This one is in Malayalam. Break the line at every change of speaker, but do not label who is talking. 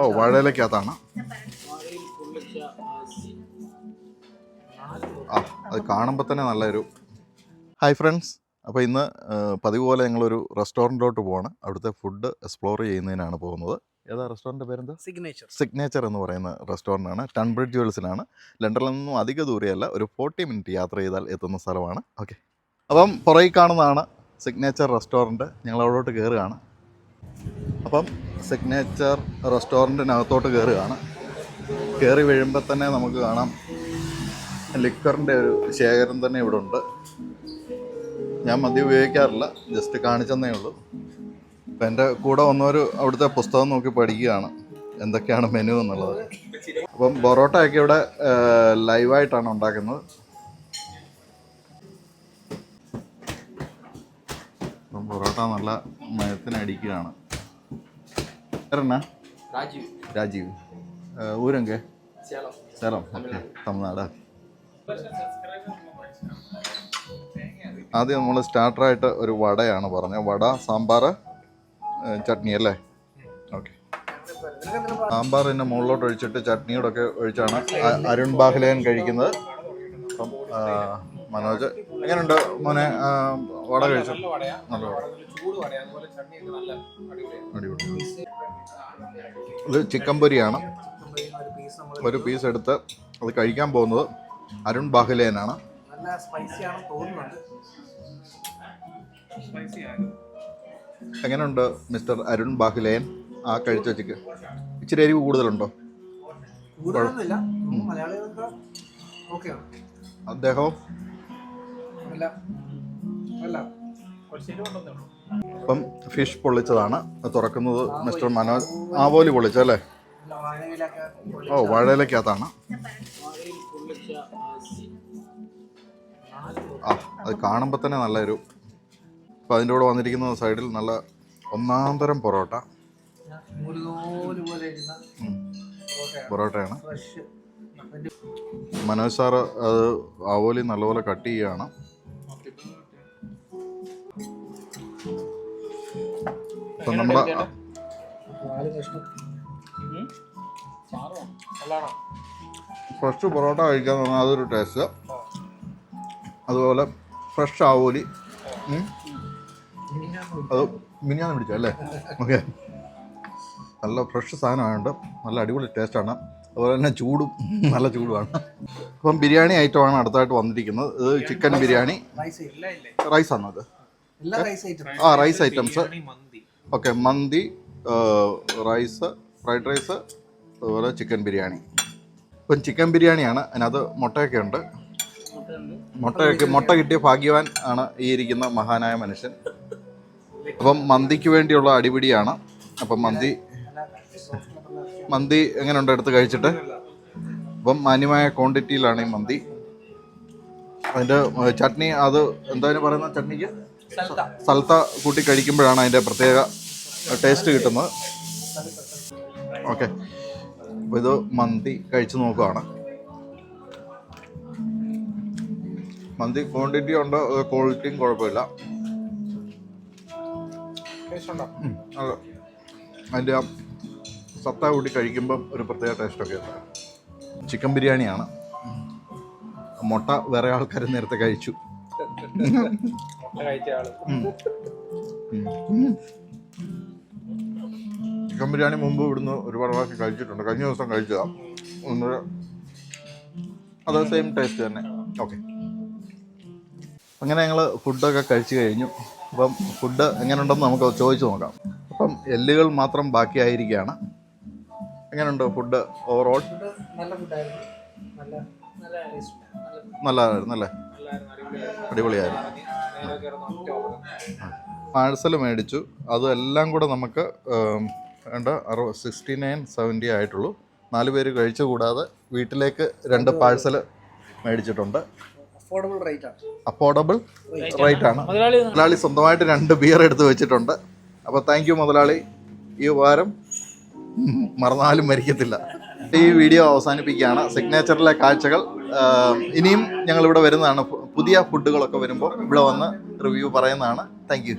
ഓ വാഴയിലക്കകത്താണ്. ആ അത് കാണുമ്പോൾ തന്നെ നല്ലൊരു ഹായ് ഫ്രണ്ട്സ് അപ്പോൾ ഇന്ന് പതിവ് പോലെ ഞങ്ങളൊരു റെസ്റ്റോറന്റിലോട്ട് പോവാണ്. അവിടുത്തെ ഫുഡ് എക്സ്പ്ലോർ ചെയ്യുന്നതിനാണ് പോകുന്നത്. ഏതാ റെസ്റ്റോറന്റ് പേരെന്താ?
സിഗ്നേച്ചർ
സിഗ്നേച്ചർ എന്ന് പറയുന്ന റെസ്റ്റോറന്റ് ആണ് ടൺബ്രിഡ് ജ്വൽസിലാണ് ലണ്ടനിൽ നിന്നും അധിക ദൂരെയല്ല ഒരു ഫോർട്ടി മിനിറ്റ് യാത്ര ചെയ്താൽ എത്തുന്ന സ്ഥലമാണ്. ഓക്കെ അപ്പം പുറകിൽ കാണുന്നതാണ് സിഗ്നേച്ചർ റെസ്റ്റോറന്റ് ഞങ്ങൾ അവിടോട്ട് കയറുകയാണ് അപ്പം സിഗ്നേച്ചർ റെസ്റ്റോറന്റിനകത്തോട്ട് കയറുകയാണ് കയറി വീഴുമ്പോൾ തന്നെ നമുക്ക് കാണാം. ലിക്കറിന്റെ ഒരു ശേഖരം തന്നെ ഇവിടെ ഉണ്ട് ഞാൻ മദ്യം ഉപയോഗിക്കാറില്ല ജസ്റ്റ് കാണിച്ചെന്നേ ഉള്ളൂ. അപ്പം എന്റെ കൂടെ വന്നവർ അവിടുത്തെ പുസ്തകം നോക്കി പഠിക്കുകയാണ്. എന്തൊക്കെയാണ് മെനു എന്നുള്ളത്. അപ്പം പൊറോട്ടയൊക്കെ ഇവിടെ ലൈവായിട്ടാണ് ഉണ്ടാക്കുന്നത്. അപ്പം പൊറോട്ട നല്ല മയത്തിനടിക്കുകയാണ്. പേരെന്നാ
രാജീവ്
രാജീവ് ഏഹ് ഊരെങ്കെ
சேலம்
சேலம் ഓക്കെ തമിഴ്നാട് ആദ്യം നമ്മൾ സ്റ്റാർട്ടറായിട്ട് ഒരു വടയാണ് പറഞ്ഞത് വട സാമ്പാർ ഏഹ് ചട്നി അല്ലേ ഓക്കെ സാമ്പാർ പിന്നെ മുകളിലോട്ട് ഒഴിച്ചിട്ട് ചട്നിയോടൊക്കെ ഒഴിച്ചാണ് അ- അരുൺ ബാഹ്ലേൻ കഴിക്കുന്നത് അപ്പം ആ, മനോജ് എങ്ങനെയുണ്ട് മോനെ? വട കഴിച്ചു?
നല്ല
വട. ഇത് ചിക്കൻ പൊരിയാണ്.
ഒരു പീസ് നമ്മൾ
ഒരു പീസ് എടുത്ത് അത് കഴിക്കാൻ പോകുന്നത് അരുൺ ബാഹുലേനാണ്.
നല്ല തോന്നുന്നുണ്ട്.
എങ്ങനെയുണ്ട് മിസ്റ്റർ അരുൺ ബാഹുലേൻ ആ കഴിച്ച ചിക്കൻ? ഇച്ചിരി എരിവ് കൂടുതലുണ്ടോ? അദ്ദേഹവും
അല്ല അല്ല കുറച്ചേരും കൊണ്ടുവന്നേ ഉള്ളൂ.
ഇപ്പം ഫിഷ് പൊള്ളിച്ചതാണ്. തുറക്കുന്നത് മിസ്റ്റർ മനോജ് ആവോലി പൊള്ളിച്ചല്ലേ ഓ വാഴയിലക്കകത്താണ്. ആ അത് കാണുമ്പോൾ തന്നെ നല്ലൊരു അപ്പോൾ അതിന്റെ കൂടെ വന്നിരിക്കുന്ന സൈഡിൽ നല്ല ഒന്നാം തരം പൊറോട്ട
പൊറോട്ടയാണ്.
മനോജ് സാറ് അത് ആവോലി നല്ലപോലെ കട്ട് ചെയ്യുകയാണ് അപ്പം നമ്മൾ
നാല് കഷ്ണം നല്ലതാണോ?
ഫ്രഷ് പൊറോട്ട കഴിക്കാൻ പറഞ്ഞാൽ അതൊരു ടേസ്റ്റ് അതുപോലെ ഫ്രഷ് ആവോലി. അത് മിനിയാന്ന് പിടിച്ചോ അല്ലേ? ഓക്കെ. നല്ല ഫ്രഷ് സാധനമായുണ്ട് നല്ല അടിപൊളി ടേസ്റ്റാണ് അതുപോലെ തന്നെ ചൂടും നല്ല ചൂടുമാണ്. അപ്പം ബിരിയാണി ഐറ്റമാണ് അടുത്തായിട്ട് വന്നിരിക്കുന്നത്. ഇത് ചിക്കൻ ബിരിയാണി.
റൈസ് ഇല്ല ഇല്ല.
റൈസ് ആണോ അത്?
എല്ലാ റൈസ് ഐറ്റം
ആ rice
items
okay mandi rice fried rice അതുപോലെ ചിക്കൻ ബിരിയാണി. ഇപ്പം ചിക്കൻ ബിരിയാണിയാണ് അതിനകത്ത് മുട്ടയൊക്കെ ഉണ്ട് മുട്ടയൊക്കെ മുട്ട കിട്ടിയ ഭാഗ്യവാൻ ആണ് ഈ ഇരിക്കുന്ന മഹാനായ മനുഷ്യൻ. അപ്പം മന്തിക്ക് വേണ്ടിയുള്ള അടിപിടിയാണ്. അപ്പം മന്തി മന്തി എങ്ങനെയുണ്ട് എടുത്ത് കഴിച്ചിട്ട്? അപ്പം മാന്യമായ ക്വാണ്ടിറ്റിയിലാണ് ഈ മന്തി. അതിന്റെ ചട്നി അത് എന്തായാലും പറയുന്ന ചട്നിക്ക്? സൽത്ത കൂട്ടി കഴിക്കുമ്പോഴാണ് അതിന്റെ പ്രത്യേക ടേസ്റ്റ് കിട്ടുന്നത്. ഓക്കെ. അപ്പോൾ ഇത് മന്തി കഴിച്ചു നോക്കുകയാണ് മന്തി ക്വാണ്ടിറ്റി ഉണ്ട് ക്വാളിറ്റിയും കുഴപ്പമില്ല. അതിന്റെ ആ സത്ത കൂട്ടി കഴിക്കുമ്പം ഒരു പ്രത്യേക ടേസ്റ്റൊക്കെ ഉണ്ട്. ചിക്കൻ ബിരിയാണിയാണ്. മുട്ട വേറെ ആൾക്കാർ നേരത്തെ കഴിച്ചു.
മുട്ട കഴിച്ച ആൾ.
ചിക്കൻ ബിരിയാണി മുമ്പ് ഇവിടുന്ന് ഒരുപാട് പ്രാവശ്യം കഴിച്ചിട്ടുണ്ട്. കഴിഞ്ഞ ദിവസം കഴിച്ചതാണ് ഒന്ന് അത് സെയിം ടേസ്റ്റ് തന്നെ. ഓക്കെ അങ്ങനെ ഞങ്ങൾ ഫുഡൊക്കെ കഴിച്ചു കഴിഞ്ഞു. അപ്പം ഫുഡ് എങ്ങനെയുണ്ടെന്ന് നമുക്ക് ചോദിച്ചു നോക്കാം. അപ്പം എല്ലുകൾ മാത്രം ബാക്കിയായിരിക്കുകയാണ് എങ്ങനെയുണ്ട് ഫുഡ് ഓവറോൾ നല്ലതായിരുന്നു അല്ലേ
അടിപൊളിയായിരുന്നു.
പാഴ്സൽ മേടിച്ചു. അതെല്ലാം കൂടെ നമുക്ക് വേണ്ട അറു സിക്സ്റ്റി നയൻ സെവന്റി ആയിട്ടുള്ളൂ. നാല് പേര് കഴിച്ചു കൂടാതെ വീട്ടിലേക്ക് രണ്ട് പാഴ്സൽ മേടിച്ചിട്ടുണ്ട്.
അഫോർഡബിൾ റേറ്റ് ആണ്.
അഫോർഡബിൾ റേറ്റ് ആണ്. മുതലാളി സ്വന്തമായിട്ട് രണ്ട് ബിയർ എടുത്ത് വെച്ചിട്ടുണ്ട്. അപ്പോൾ താങ്ക് യു മുതലാളി. ഈ ഉപകാരം മറന്നാലും മരിക്കത്തില്ല. ഈ വീഡിയോ അവസാനിപ്പിക്കുകയാണ്. സിഗ്നേച്ചറിലെ കാഴ്ചകൾ ഇനിയും ഞങ്ങൾ ഇവിടെ വരുന്നതാണ് പുതിയ ഫുഡുകളൊക്കെ വരുമ്പോൾ ഇവിടെ വന്ന് റിവ്യൂ പറയുന്നതാണ്. Thank you